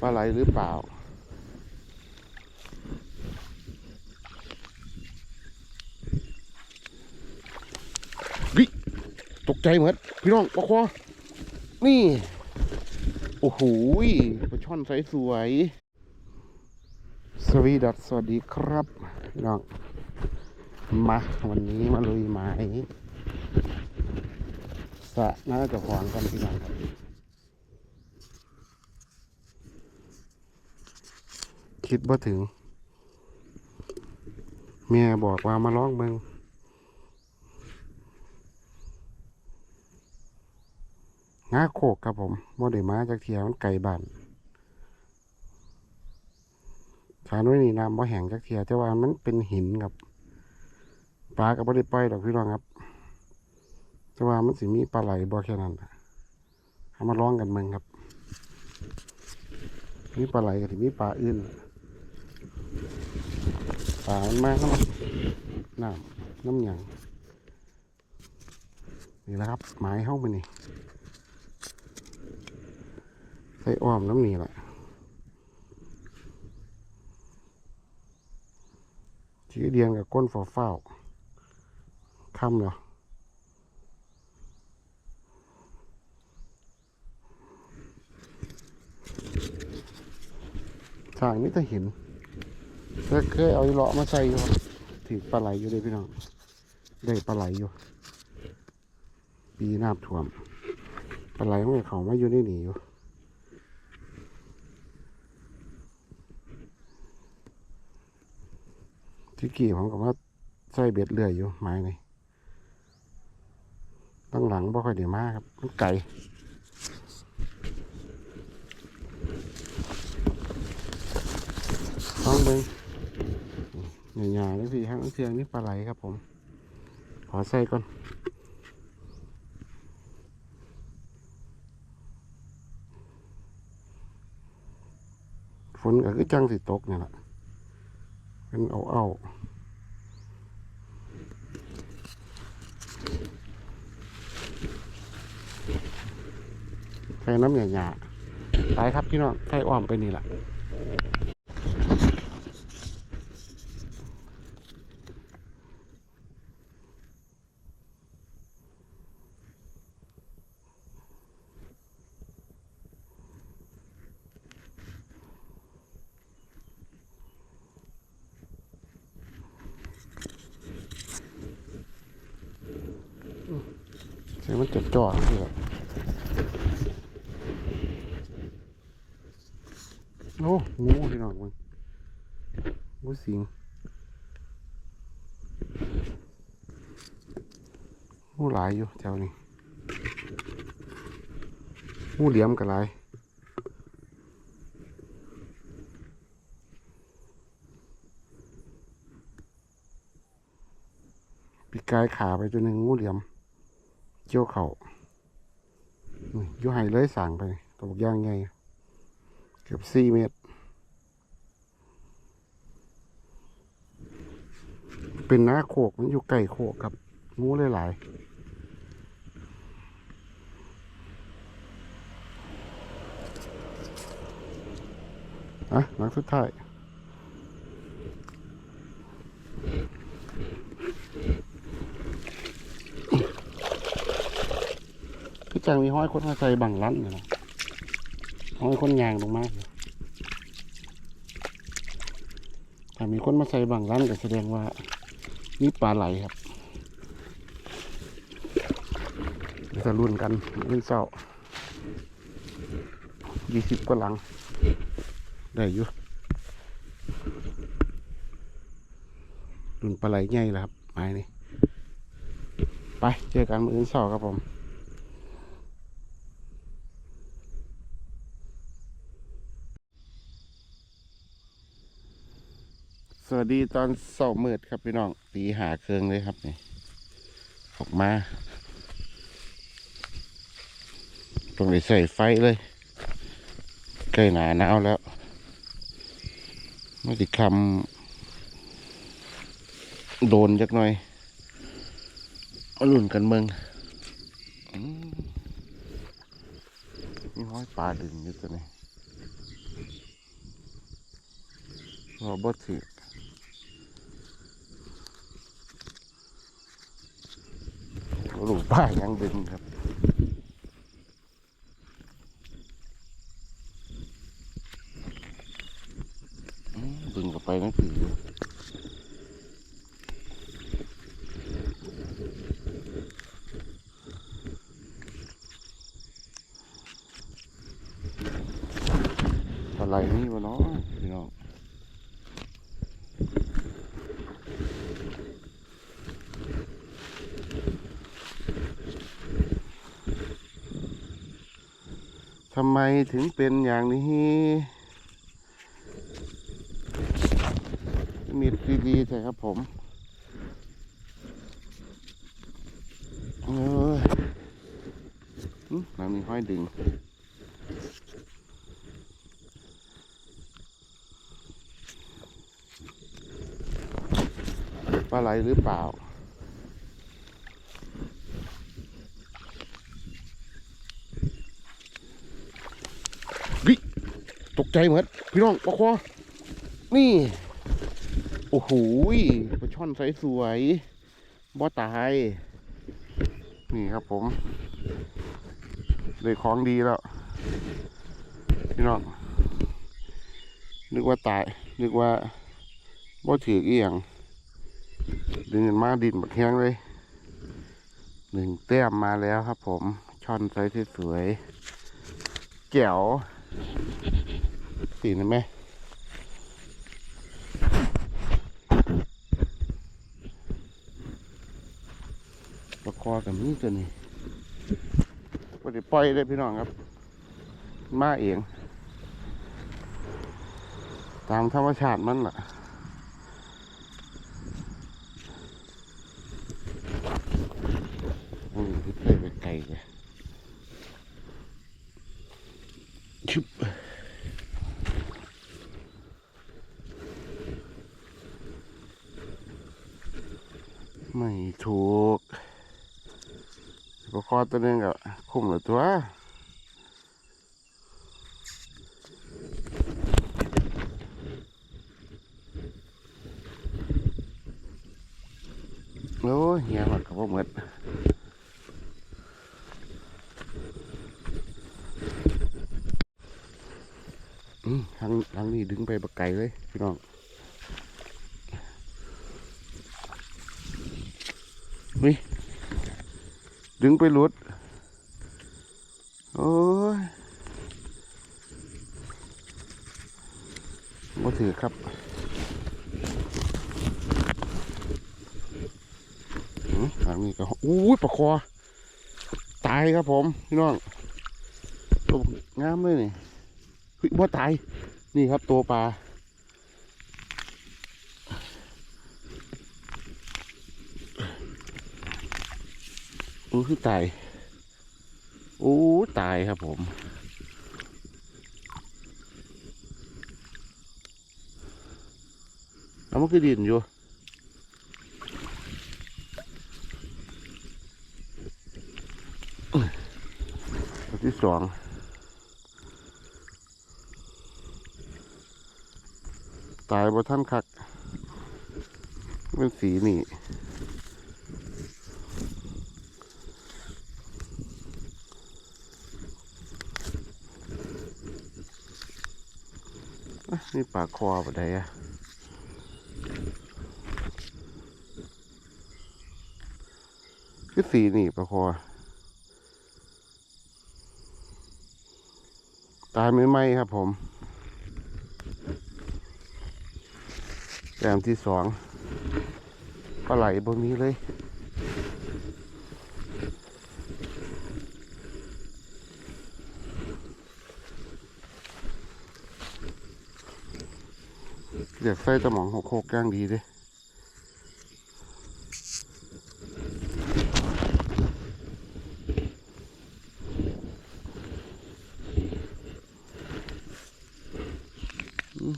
ปลาไหลหรือเปล่าวิตกใจเหมือนพี่น้องปลาคอนี่ โอ้โหปลาช่อนใสสวยสวีดัสสวัสดีครับพี่น้อง มาวันนี้มาลุยไม้สะน่าจะขวางกันพี่น้องครับ คิดว่าถึง เมียบอกว่ามาร้องเบิงงาโคกครับผมบ่ได้มาจากเทียมันไกลบ้านฐานไว้นี่น้ำบ่แห้งจากเทียแต่ว่ามันเป็นหินครับปลาก็บ่ได้ปล่อยดอกพี่น้องครับ แต่ว่ามันสิมีปลาไหลบ่แค่นั้นนะเอามาร้องกันเมืองครับมีปลาไหลกับที่มีปลาอื่น ปลามันมากน้ำน้ำน้ำหยังนี่แหละครับหมายเข้าไปนี่ใส่อ้อมน้ำนี่แหละชี้เดียนกับก้นฝอเฝ้าค่ำเหรอทางนี้จะเห็น เคยเอาเลาะมาใส่อยู่ถือปลาไหลอยู่เลยพี่น้องได้ปลาไหลอยู่ ปีน้ำท่วมปลาไหลมันก็เขามาอยู่ในนี่อยู่ที่กี่ผมก็ว่าใส่เบ็ดเลื่อยอยู่ไม้นี่ตั้งหลังบ่ค่อยเดี๋ยวมาครับมันไก่ต้องเบิ่ง หยาๆเลยพี่ห้างเทืองนี่ปลาไหลครับผม ขอใส่ก่อนฝนก็คือจังสิตกเนี่ยแหละเป็นเอาเอาใส่น้ำหยาๆไปครับพี่น้องใส่อ้อมไปนี่แหละ เสียงมันเจดจ่อคือแบบโอ้งูพี่น้องมึงงูสิงงูหลายอยู่แถวนี้งูเหลี่ยมกันหลายปีกายขาไปตัวหนึ่งงูเหลี่ยม เกี่ยวเขานี่อยู่ไห้เลยสั่งไปตบกย่างไงเกือบสี่เมตร เป็นหน้าโคกมันอยู่ใกล้โคกครับงูหลายๆอะหลังสุดท้าย พี่ จังมีห้อยคนมาใส่บังลันเนี่ยนะห้อยคนยางลงมากเลยถ้ามีคนมาใส่บังลันก็แสดงว่ามีปลาไหลครับจะรุ่นกันเล่นเศร้ายี่สิบกว่าหลัง ได้อยู่รุ่นปลาไหลใหญ่แล้วครับไม้นี่ไปเจอกันมืออนเศร้าครับผม สวัสดีตอนเสาร์มืดครับพี่น้องตีหาเครื่องเลยครับนี่ออกมาต้องได้ใส่ไฟเลยใกล้หนาหนาวแล้วไม่ติดคำโดนจักหน่อยอาลุ่นกันเมืองอมีห้อยปลาดึงอยู่ตัวนี้พอบ่ถือห ลูกป้ายังดึงครับ อืมดึงกลับไปนั่นคืออะไรนี่วะเนาะพี่น้อง ทำไมถึงเป็นอย่างนี้ มีดีๆใช่ครับผมเออหึน้ำมีห้อยดึงปลาไหลหรือเปล่า วิตก ใจเหมือนพี่น้องปลาคอนี่ โอ้โหปลาช่อนไซส์สวยบ่ตาย นี่ครับผมเลยของดีแล้ว พี่น้องนึกว่าตาย นึกว่าบ่ถือเอียงดึงมันมาดินบักแห้งเลยหนึ่งแต้มมาแล้วครับผม ช่อนไซส์สวยๆแจ๋ว สีนะแม่ประคอกับนี้ตัวนี้ปฏิปล่อยได้พี่น้องครับ มาเอง ตามธรรมชาติมันล่ะ อืมพี่เต้ยไปไกลเลยชุบไม่ถูก ก็ คอตัวนึงก็คุ้มหลือตัวโอ้ยเฮียหมดกับพวกหมดอืมทางทางนี้ดึงไปบักไก่เลยพี่น้องวิ ดึงไปหลุด โอ้ยมาถือครับอืมทางนี้ก็อู้ยปลาคอ ตายครับผมพี่น้องตัวงามเลยนี่ว่าตาย นี่ครับตัวปลา อ้คือตายโอ้ตายครับผม เอามันคือดินอยู่ที่สองตายบ่ท่านคัก เป็นสีนี่ นี่ปากคอปะไดอะคือสีนี่ปลาคอ ตายไม่ไหมครับผมแต้มที่สองปลาไหลบนนี้เลย เดี๋ยวใส่ตะหมองหกโคกย่างดีด้อืม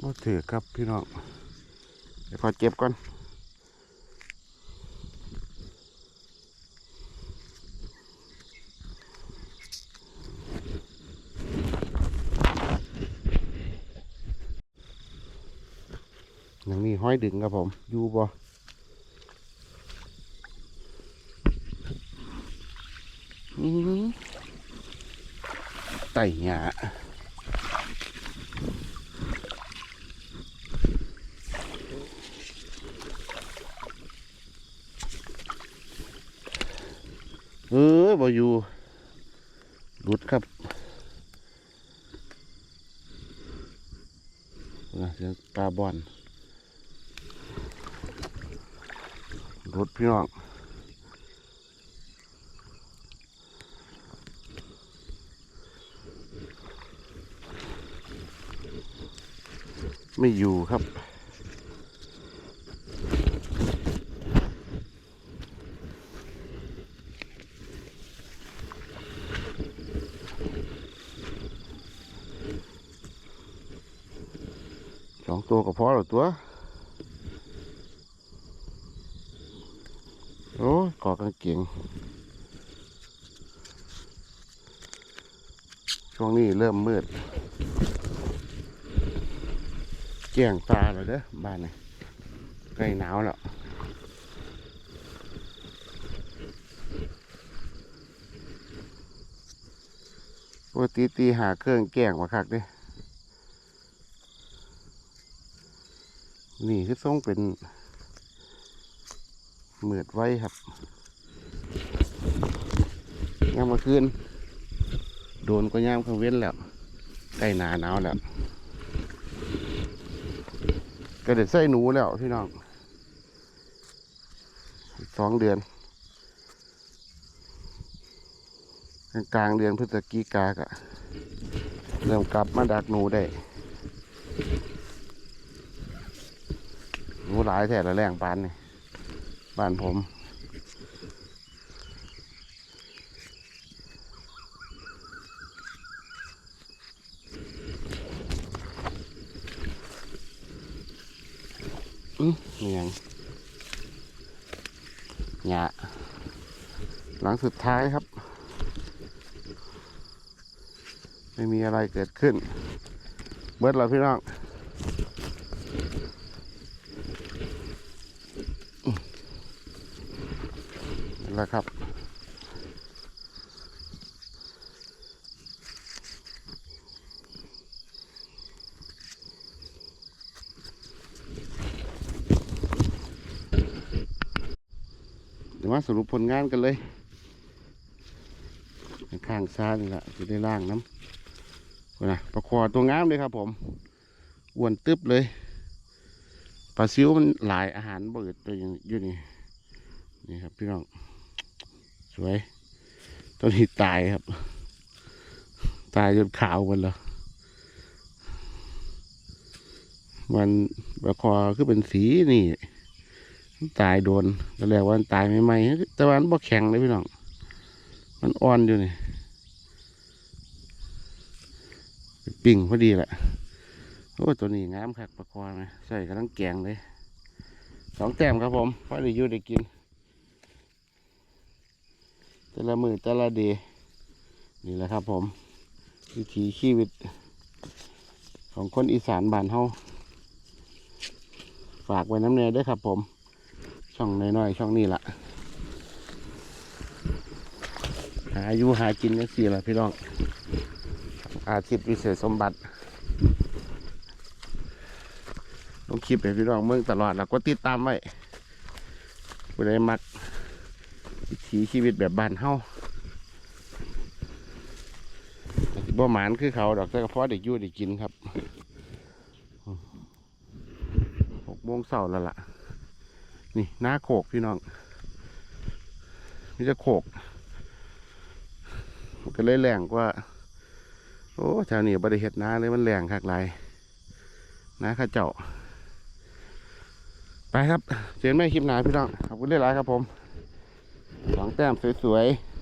บ่ถือครับพี่น้องเดี๋ยวขอเก็บก่อน อยังมีห้อยดึงครับผมอยู่บ่อืมไต่หยาเออบ่อยู่หลุดครับนะเสียงปลาบอน หลุดพี่น้องไม่อยู่ครับ สองตัวก็พอแล้วตัว โอ้ยกางเกง ช่วงนี้เริ่มมืด แจ้งตาเลยเด้อบ้านนี่ใกล้หนาวแล้วปกติตีหาเครื่องแกล้งมาคักเด้นี่คือทรงเป็นเหมือดไว้ครับ ยามมาคืนโดนก็ยามเขาเว้นแล้วใกล้หนาหนาวแล้วก็เด็ดใส่หนูแล้วพี่น้องสองเดือน กลางเดือนพฤศจิกากะเริ่มกลับมาดักหนูได้ หนูหลายแท้ละแรงปานนี่บ้านผม อืมนี่ยัง หยาหลังสุดท้ายครับ ไม่มีอะไรเกิดขึ้น เบิดเราพี่น้องอืมนั่นแหละครับ เดี๋ยวมาสรุปผลงานกันเลยข้างซ้ายนี่แหละจะได้ล่างน้ำนะประคอตัวงามเลยครับผมอ้วนตึบเลยปลาซิวมันหลายอาหารเบิดไปอยู่นี่นี่ครับพี่น้องสวยตัวนี้ตายครับ ตายจนขาวหมดแล้วมันประคอคือเป็นสีนี่ ตายโดนแรกว่ามันตายใหม่ๆแต่ว่ามันบ่แข็งเลยพี่น้อง มันอ่อนอยู่นี่ปิ่งพอดีแหละโอ้ตัวนี้งามคักประคอนะใส่กระทั้งแกงเลยสองแต้มครับผมพอได้อยู่ได้กิน แต่ละมือแต่ละเดย์นี่แหละครับผม วิถีชีวิต ของคนอีสานบ้านเฮาฝากไว้น้ำเนยด้วยครับผม ช่องน้อยๆช่องนี้ละหาอยู่หากินนี่สิละพี่น้อง อาชีพวิเศษสมบัติลงคลิปให้พี่น้องเมืองตลอดแล้วก็ติดตามไว้ผู้ใดมักวิถีชีวิตแบบบ้านเฮาบ่หมานคือเขาดอกแต่ก็พอเด็กยู่ได้กินครับหกโมงเช้าแล้วล่ะ นี่หน้าโขกพี่น้องมีจะโขกมันก็เลยแรงกว่า โอ้ชาวเหนี้บริเหตุน้าเลยมันแรงคักหลายนาข้าเจ้า ไปครับ เจนไม่คลิปหนาพี่น้อง ขอบคุณหลายๆครับผม สองแต้มสวยๆ